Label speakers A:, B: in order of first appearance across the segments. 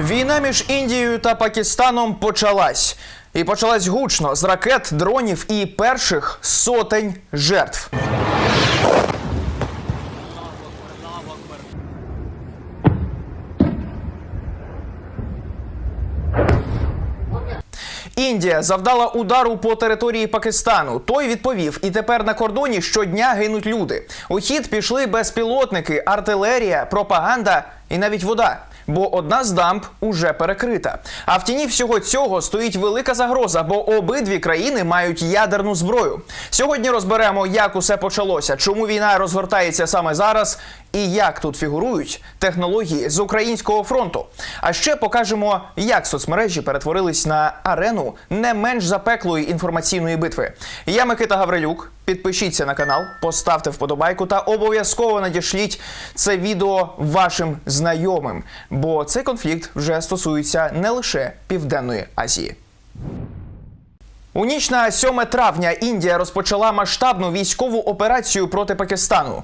A: Війна між Індією та Пакистаном почалась. І почалась гучно з ракет, дронів і перших сотень жертв. Індія завдала удару по території Пакистану. Той відповів, і тепер на кордоні щодня гинуть люди. У хід пішли безпілотники, артилерія, пропаганда і навіть вода. Бо одна з дамб уже перекрита. А в тіні всього цього стоїть велика загроза, бо обидві країни мають ядерну зброю. Сьогодні розберемо, як усе почалося, чому війна розгортається саме зараз, і як тут фігурують технології з українського фронту. А ще покажемо, як соцмережі перетворились на арену не менш запеклої інформаційної битви. Я Микита Гаврилюк. Підпишіться на канал, поставте вподобайку та обов'язково надішліть це відео вашим знайомим, бо цей конфлікт вже стосується не лише Південної Азії. У ніч на 7 травня Індія розпочала масштабну військову операцію проти Пакистану.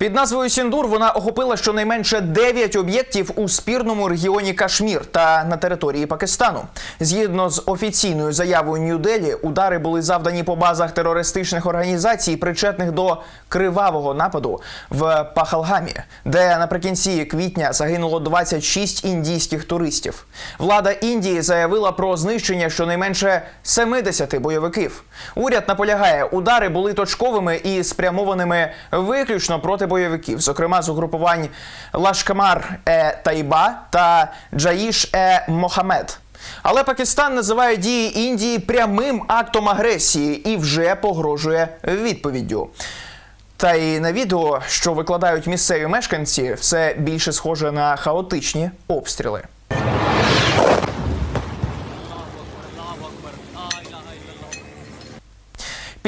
A: Під назвою Сіндур вона охопила щонайменше 9 об'єктів у спірному регіоні Кашмір та на території Пакистану. Згідно з офіційною заявою Нью-Делі, удари були завдані по базах терористичних організацій, причетних до кривавого нападу в Пахалгамі, де наприкінці квітня загинуло 26 індійських туристів. Влада Індії заявила про знищення щонайменше 70 бойовиків. Уряд наполягає, удари були точковими і спрямованими виключно проти бойовиків, зокрема з угрупувань Лашкамар е Тайба та Джаїш е Мохамед. Але Пакистан називає дії Індії прямим актом агресії і вже погрожує відповіддю. Та й на відео, що викладають місцеві мешканці, все більше схоже на хаотичні обстріли.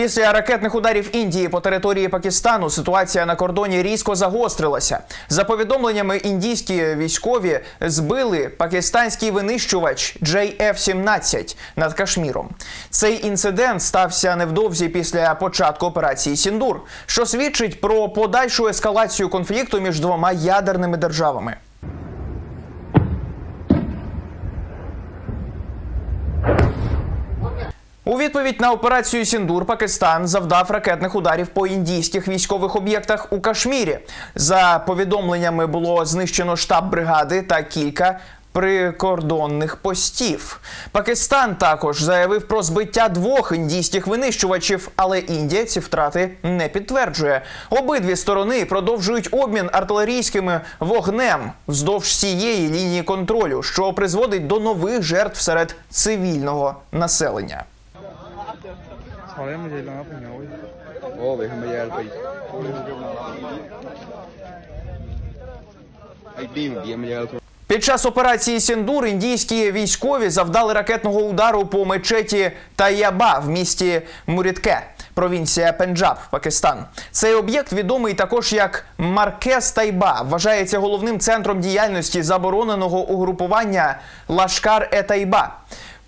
A: Після ракетних ударів Індії по території Пакистану ситуація на кордоні різко загострилася. За повідомленнями, індійські військові збили пакистанський винищувач JF-17 над Кашміром. Цей інцидент стався невдовзі після початку операції Сіндур, що свідчить про подальшу ескалацію конфлікту між двома ядерними державами. У відповідь на операцію Сіндур Пакистан завдав ракетних ударів по індійських військових об'єктах у Кашмірі. За повідомленнями було знищено штаб бригади та кілька. Прикордонних постів Пакистан також заявив про збиття двох індійських винищувачів, але Індія ці втрати не підтверджує. Обидві сторони продовжують обмін артилерійським вогнем вздовж всієї лінії контролю, що призводить до нових жертв серед цивільного населення.
B: ਸਾਲੇ
A: Під час операції Сіндур індійські військові завдали ракетного удару по мечеті Тайяба в місті Мурітке, провінція Пенджаб, Пакистан. Цей об'єкт відомий також як Маркес Тайба, вважається головним центром діяльності забороненого угрупування Лашкар-Етайба.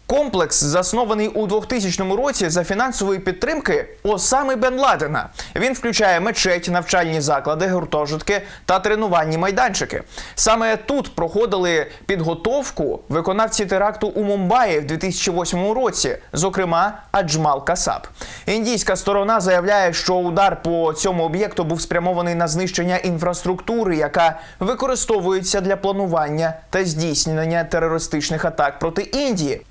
A: Комплекс заснований у 2000 році за фінансової підтримки Осами Бен Ладена. Він включає мечеть, навчальні заклади, гуртожитки та тренувальні майданчики. Саме тут проходили підготовку виконавці теракту у Мумбаї в 2008 році, зокрема Аджмал Касаб. Індійська сторона заявляє, що удар по цьому об'єкту був спрямований на знищення інфраструктури, яка використовується для планування та здійснення терористичних атак проти Індії.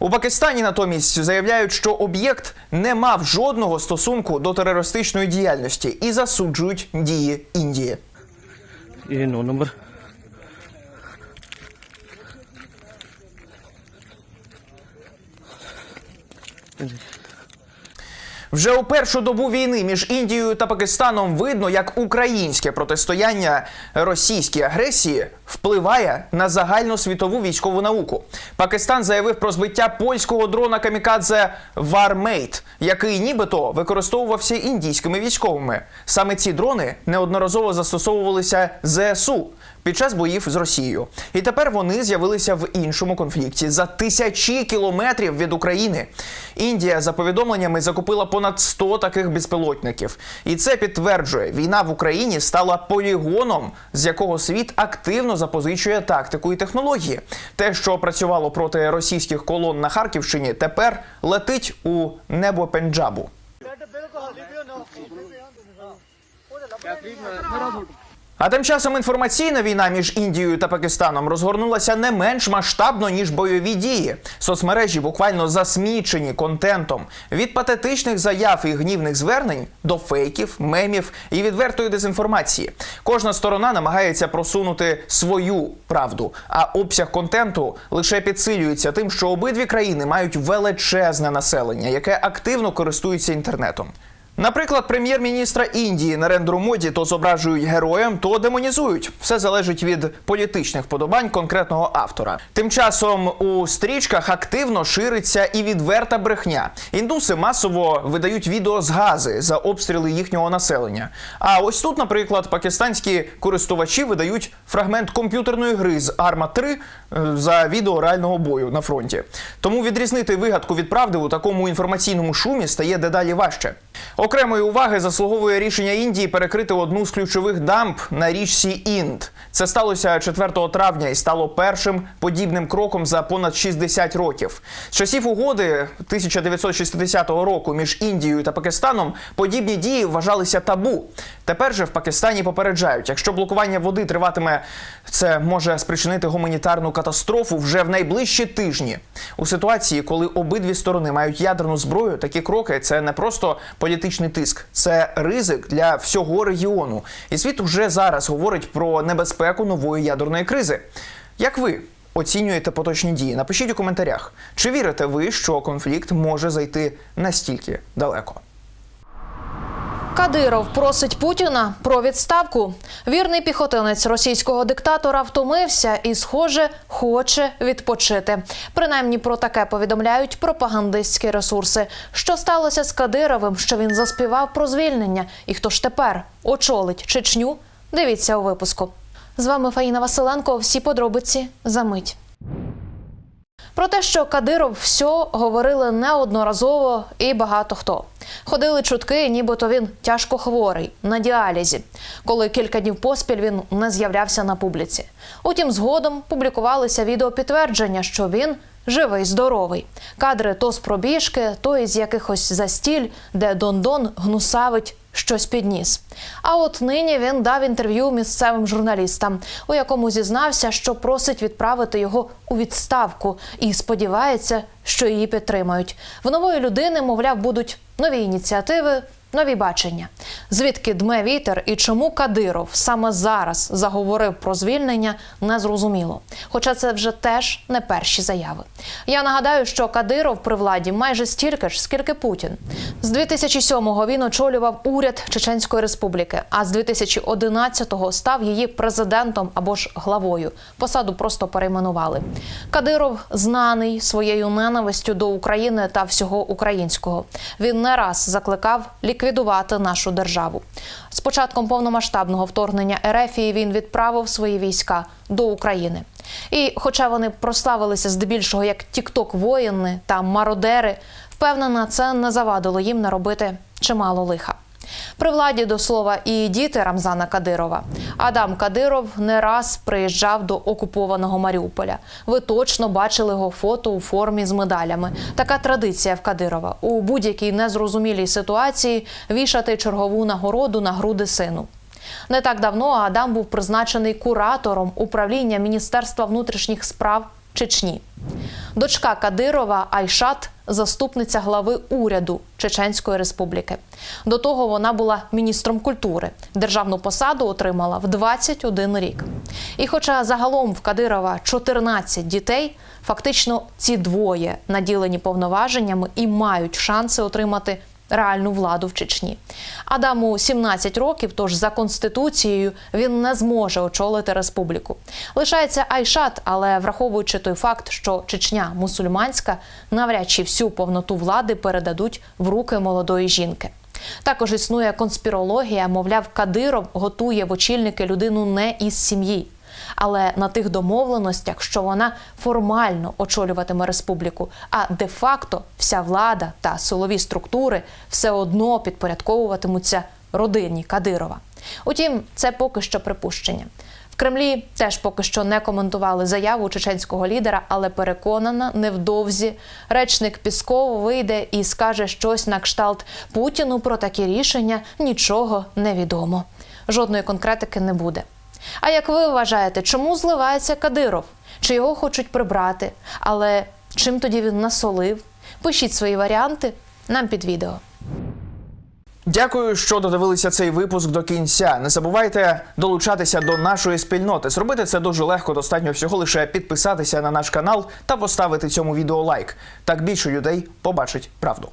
A: У Пакистані натомість заявляють, що об'єкт не мав жодного стосунку до терористичної діяльності і засуджують дії Індії.
C: номер.
A: Вже у першу добу війни між Індією та Пакистаном видно, як українське протистояння російській агресії впливає на загальну світову військову науку. Пакистан заявив про збиття польського дрона камікадзе Warmate, який нібито використовувався індійськими військовими. Саме ці дрони неодноразово застосовувалися ЗСУ під час боїв з Росією. І тепер вони з'явилися в іншому конфлікті за тисячі кілометрів від України. Індія за повідомленнями закупила понад 100 таких безпілотників. І це підтверджує, війна в Україні стала полігоном, з якого світ активно запозичує тактику і технології. Те, що працювало проти російських колон на Харківщині, тепер летить у небо Пенджабу. А тим часом інформаційна війна між Індією та Пакистаном розгорнулася не менш масштабно ніж бойові дії. Соцмережі буквально засмічені контентом від патетичних заяв і гнівних звернень до фейків, мемів і відвертої дезінформації. Кожна сторона намагається просунути свою правду, а обсяг контенту лише підсилюється тим, що обидві країни мають величезне населення, яке активно користується інтернетом. Наприклад, прем'єр-міністра Індії Нарендру Моді то зображують героєм, то демонізують. Все залежить від політичних вподобань конкретного автора. Тим часом у стрічках активно шириться і відверта брехня. Індуси масово видають відео з гази за обстріли їхнього населення. А ось тут, наприклад, пакистанські користувачі видають фрагмент комп'ютерної гри з Арма 3 е, за відео реального бою на фронті. Тому відрізнити вигадку від правди у такому інформаційному шумі стає дедалі важче. Окремої уваги заслуговує рішення Індії перекрити одну з ключових дамб на річці Інд. Це сталося 4 травня і стало першим подібним кроком за понад 60 років. З часів угоди 1960 року між Індією та Пакистаном подібні дії вважалися табу. Тепер же в Пакистані попереджають, якщо блокування води триватиме, це може спричинити гуманітарну катастрофу вже в найближчі тижні. У ситуації, коли обидві сторони мають ядерну зброю, такі кроки це не просто політичний тиск, це ризик для всього регіону. І світ уже зараз говорить про небезпеку нової ядерної кризи. Як ви оцінюєте поточні дії? Напишіть у коментарях, чи вірите ви, що конфлікт може зайти настільки далеко?
D: Кадиров просить Путіна про відставку. Вірний піхотинець російського диктатора втомився і, схоже, хоче відпочити. Принаймні про таке повідомляють пропагандистські ресурси. Що сталося з Кадировим, що він заспівав про звільнення, і хто ж тепер очолить Чечню? Дивіться у випуску. З вами Фаїна Василенко. Всі подробиці за мить. Про те, що Кадиров все говорили неодноразово і багато хто. Ходили чутки, нібито він тяжко хворий на діалізі, коли кілька днів поспіль він не з'являвся на публіці. Утім, згодом публікувалися відеопідтвердження, що він живий, здоровий. Кадри то з пробіжки, то із якихось застіль, де Дондон гнусавить щось підніс. А от нині він дав інтерв'ю місцевим журналістам, у якому зізнався, що просить відправити його у відставку і сподівається, що її підтримають. В нової людини, мовляв, будуть нові ініціативи. Нові бачення, звідки дме вітер і чому Кадиров саме зараз заговорив про звільнення, не зрозуміло. Хоча це вже теж не перші заяви. Я нагадаю, що Кадиров при владі майже стільки ж, скільки Путін. З 2007-го він очолював уряд Чеченської Республіки, а з 2011-го став її президентом або ж главою. Посаду просто перейменували. Кадиров знаний своєю ненавистю до України та всього українського. Він не раз закликав ліквідувати нашу державу. З початком повномасштабного вторгнення Ерефії він відправив свої війська до України. І, хоча вони прославилися здебільшого як тікток воїни та мародери, впевнена, це не завадило їм наробити чимало лиха. При владі до слова і діти Рамзана Кадирова. Адам Кадиров не раз приїжджав до окупованого Маріуполя. Ви точно бачили його фото у формі з медалями. Така традиція в Кадирова у будь-якій незрозумілій ситуації вішати чергову нагороду на груди сину. Не так давно Адам був призначений куратором управління Міністерства внутрішніх справ Чечні. Дочка Кадирова Айшат заступниця глави уряду Чеченської Республіки. До того вона була міністром культури. Державну посаду отримала в 21 рік. І хоча загалом в Кадирова 14 дітей, фактично ці двоє наділені повноваженнями і мають шанси отримати реальну владу в Чечні. Адаму 17 років, тож за конституцією він не зможе очолити республіку. Лишається Айшат, але враховуючи той факт, що Чечня мусульманська, навряд чи всю повноту влади передадуть в руки молодої жінки. Також існує конспірологія, мовляв, Кадиров готує в очільники людину не із сім'ї, але на тих домовленостях, що вона формально очолюватиме республіку, а де-факто вся влада та силові структури все одно підпорядковуватимуться родині Кадирова. Утім, це поки що припущення. В Кремлі теж поки що не коментували заяву чеченського лідера, але переконана, невдовзі речник Пісков вийде і скаже щось на кшталт Путіну про такі рішення нічого не відомо. Жодної конкретики не буде. А як ви вважаєте, чому зливається Кадиров? Чи його хочуть прибрати? Але чим тоді він насолив? Пишіть свої варіанти нам під відео.
A: Дякую, що додивилися цей випуск до кінця. Не забувайте долучатися до нашої спільноти. Зробити це дуже легко. Достатньо всього лише підписатися на наш канал та поставити цьому відео лайк. Так більше людей побачить правду.